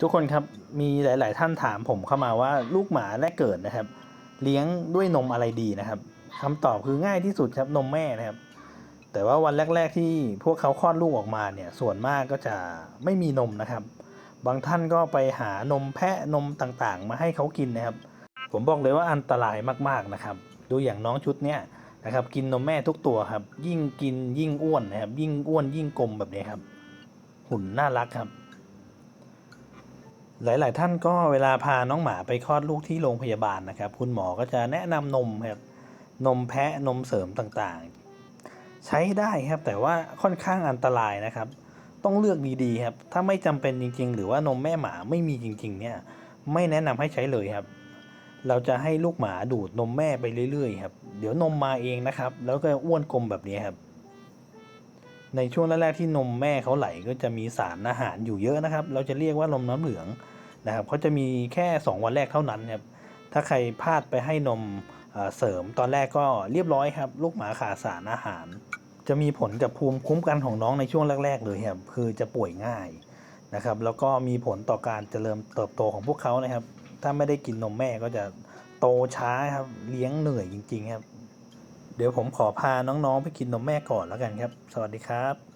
ทุกคนครับมีหลาย ๆ ท่านถามผมเข้ามาว่าลูกหมาแรกเกิดนะครับ เลี้ยงด้วยนมอะไรดีนะครับคำตอบคือง่ายที่สุดครับนมแม่นะครับ แต่ว่าวันแรก ๆ ที่พวกเขาคลอดลูกออกมาเนี่ยส่วนมากก็จะไม่มีนมนะครับ บางท่านก็ไปหานมแพะนมต่างๆ มาให้เขากินนะครับ ผมบอกเลยว่าอันตรายมากๆนะครับดูอย่างน้องชุดเนี้ยนะครับกินนมแม่ทุกตัวครับ ยิ่งกินยิ่งอ้วนนะครับ ยิ่งอ้วนยิ่งกลมแบบนี้ครับ หุ่นน่ารักครับ หลาย ๆ ท่านก็เวลาพาน้องหมาไปคลอดลูกที่โรงพยาบาลนะครับ คุณหมอก็จะแนะนำนมครับนมแพะนมเสริมต่างๆ ใช้ได้ครับแต่ว่าค่อนข้างอันตรายนะครับ ต้องเลือกดีๆครับถ้าไม่จำเป็นจริง ๆ หรือว่านมแม่หมาไม่มีจริง ๆ เนี่ยไม่แนะนำให้ใช้เลยครับ เราจะให้ลูกหมาดูดนมแม่ไปเรื่อย ๆ ครับ เดี๋ยวนมมาเองนะครับ แล้วก็อ้วนกลมแบบนี้ครับ ในช่วงแรกๆที่นมแม่เขาไหลก็จะมีสารอาหารอยู่เยอะนะครับ เราจะเรียกว่านมน้ำเหลืองนะครับเขาจะมีแค่ 2 วันแรกเท่านั้นครับถ้าใครพลาดไปให้นมเอ่อเสริมตอนแรกก็เรียบร้อยครับ ลูกหมาขาดสารอาหาร จะมีผลกับภูมิคุ้มกันของน้องในช่วงแรก ๆ เลยครับคือจะป่วยง่ายนะครับแล้วก็มีผลต่อการเจริญเติบโตของพวกเขานะครับ ถ้าไม่ได้กินนมแม่ก็จะโตช้าครับเลี้ยงเหนื่อยจริง ๆ ครับ เดี๋ยวผมขอพาน้องๆไปกินนมแม่ก่อนแล้วกันครับ สวัสดีครับ